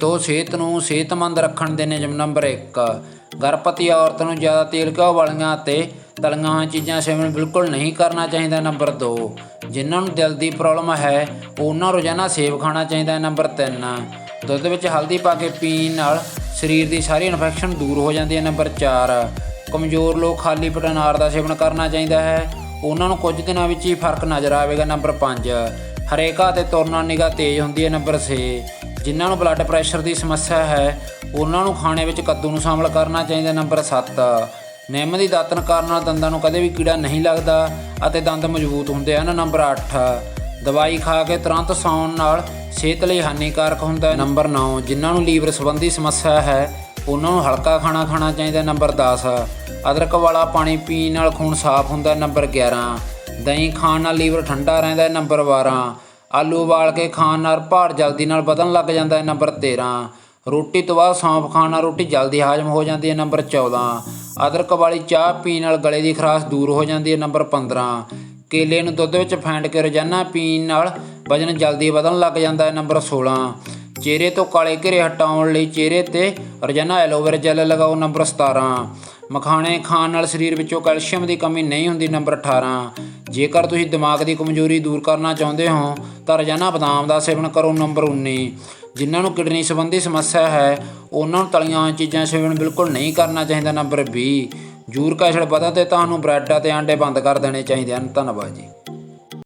ਤੋ ਸਿਹਤ ਨੂੰ ਸਿਹਤਮੰਦ ਰੱਖਣ ਦੇ ਨਿਯਮ ਨੰਬਰ 1 ਗਰਭਵਤੀ ਔਰਤ ਨੂੰ ਜ਼ਿਆਦਾ ਤੇਲ ਘਿਓ ਵਾਲੀਆਂ ਅਤੇ ਤਲੀਆਂ ਹੋਈਆਂ ਚੀਜ਼ਾਂ ਸੇਵਨ ਬਿਲਕੁਲ ਨਹੀਂ ਕਰਨਾ ਚਾਹੀਦਾ, ਨੰਬਰ 2 ਜਿਨ੍ਹਾਂ ਨੂੰ ਦਿਲ ਦੀ ਪ੍ਰੋਬਲਮ ਹੈ, ਉਹਨਾਂ ਰੋਜ਼ਾਨਾ ਸੇਬ ਖਾਣਾ ਚਾਹੀਦਾ, ਨੰਬਰ 3 ਦੁੱਧ ਵਿੱਚ ਹਲਦੀ ਪਾ ਕੇ ਪੀਣ ਨਾਲ ਸਰੀਰ ਦੀ ਸਾਰੀ ਇਨਫੈਕਸ਼ਨ ਦੂਰ ਹੋ ਜਾਂਦੀ ਹੈ, ਨੰਬਰ 4 ਕਮਜ਼ੋਰ ਲੋਕ ਖਾਲੀ ਪੇਟ ਅਨਾਰ ਦਾ ਸੇਵਨ ਕਰਨਾ ਚਾਹੀਦਾ ਹੈ। ਉਹਨਾਂ ਨੂੰ ਕੁਝ ਦਿਨਾਂ ਵਿੱਚ ਹੀ ਫ਼ਰਕ ਨਜ਼ਰ ਆਵੇਗਾ, ਨੰਬਰ 5 ਹਰੇਕਾ ਤੇ ਤੁਰਨਾ ਨਿਗਾ ਤੇਜ਼ ਹੁੰਦੀ ਹੈ, ਨੰਬਰ 6 ਜਿਨ੍ਹਾਂ ਨੂੰ ਬਲੱਡ ਪ੍ਰੈਸ਼ਰ ਦੀ ਸਮੱਸਿਆ ਹੈ, ਉਹਨਾਂ ਨੂੰ ਖਾਣੇ ਵਿੱਚ ਕੱਦੂ ਨੂੰ ਸ਼ਾਮਲ ਕਰਨਾ ਚਾਹੀਦਾ ਨੰਬਰ 7 ਨਿੰਮ ਦੀ ਦਾਤਨ ਕਰਨ ਨਾਲ ਦੰਦਾਂ ਨੂੰ ਕਦੇ ਵੀ ਕੀੜਾ ਨਹੀਂ ਲੱਗਦਾ ਅਤੇ ਦੰਦ ਮਜ਼ਬੂਤ ਹੁੰਦੇ ਹਨ, ਨੰਬਰ 8 ਦਵਾਈ ਖਾ ਕੇ ਤੁਰੰਤ ਸੌਣ ਨਾਲ ਸਿਹਤ ਲਈ ਹਾਨੀਕਾਰਕ ਹੁੰਦਾ ਹੈ। ਨੰਬਰ 9 ਜਿਨ੍ਹਾਂ ਨੂੰ ਲੀਵਰ ਸੰਬੰਧੀ ਸਮੱਸਿਆ ਹੈ, ਉਹਨਾਂ ਨੂੰ ਹਲਕਾ ਖਾਣਾ ਖਾਣਾ ਚਾਹੀਦਾ, ਨੰਬਰ 10 ਅਦਰਕ ਵਾਲਾ ਪਾਣੀ ਪੀਣ ਨਾਲ ਖੂਨ ਸਾਫ਼ ਹੁੰਦਾ ਨੰਬਰ 11 ਦਹੀਂ ਖਾਣ ਨਾਲ ਲੀਵਰ ਠੰਡਾ ਰਹਿੰਦਾ ਨੰਬਰ 12 ਆਲੂ ਉਬਾਲ ਕੇ ਖਾਣ ਨਾਲ ਭਾਰ ਜਲਦੀ ਨਾਲ ਵਧਣ ਲੱਗ ਜਾਂਦਾ ਹੈ। ਨੰਬਰ 13 ਰੋਟੀ ਤੋਂ ਬਾਅਦ ਸੌਂਫ ਖਾਣ ਨਾਲ ਰੋਟੀ ਜਲਦੀ ਹਾਜ਼ਮ ਹੋ ਜਾਂਦੀ ਹੈ। ਨੰਬਰ 14 ਅਦਰਕ ਵਾਲੀ ਚਾਹ ਪੀਣ ਨਾਲ ਗਲੇ ਦੀ ਖਰਾਸ਼ ਦੂਰ ਹੋ ਜਾਂਦੀ ਹੈ। ਨੰਬਰ 15 ਕੇਲੇ ਨੂੰ ਦੁੱਧ ਵਿੱਚ ਫੈਂਟ ਕੇ ਰੋਜ਼ਾਨਾ ਪੀਣ ਨਾਲ ਵਜ਼ਨ ਜਲਦੀ ਵਧਣ ਲੱਗ ਜਾਂਦਾ ਹੈ। ਨੰਬਰ 16 ਚਿਹਰੇ ਤੋਂ ਕਾਲੇ ਘਿਰੇ ਹਟਾਉਣ ਲਈ ਚਿਹਰੇ ਤੇ ਰੋਜ਼ਾਨਾ ਐਲੋਵੇਰਾ ਜੈਲ ਲਗਾਓ। ਨੰਬਰ 17 ਮਖਾਣੇ ਖਾਣ ਨਾਲ ਸਰੀਰ ਵਿੱਚੋਂ ਕੈਲਸ਼ੀਅਮ ਦੀ ਕਮੀ ਨਹੀਂ ਹੁੰਦੀ, ਨੰਬਰ 18 ਜੇਕਰ ਤੁਸੀਂ ਦਿਮਾਗ ਦੀ ਕਮਜ਼ੋਰੀ ਦੂਰ ਕਰਨਾ ਚਾਹੁੰਦੇ ਹੋ, ਤਾਂ ਰੋਜ਼ਾਨਾ ਬਦਾਮ ਦਾ ਸੇਵਨ ਕਰੋ, ਨੰਬਰ 19 ਜਿਨ੍ਹਾਂ ਨੂੰ ਕਿਡਨੀ ਸੰਬੰਧੀ ਸਮੱਸਿਆ ਹੈ, ਉਹਨਾਂ ਨੂੰ ਤਲੀਆਂ ਚੀਜ਼ਾਂ ਸੇਵਨ ਬਿਲਕੁਲ ਨਹੀਂ ਕਰਨਾ ਚਾਹੀਦਾ, ਨੰਬਰ 20 ਜ਼ੂਰ ਐਸਿਡ ਵਧਾ ਤੇ ਤੁਹਾਨੂੰ ਬ੍ਰੈਡ ਅਤੇ ਆਂਡੇ ਬੰਦ ਕਰ ਦੇਣੇ ਚਾਹੀਦੇ ਹਨ। ਧੰਨਵਾਦ ਜੀ।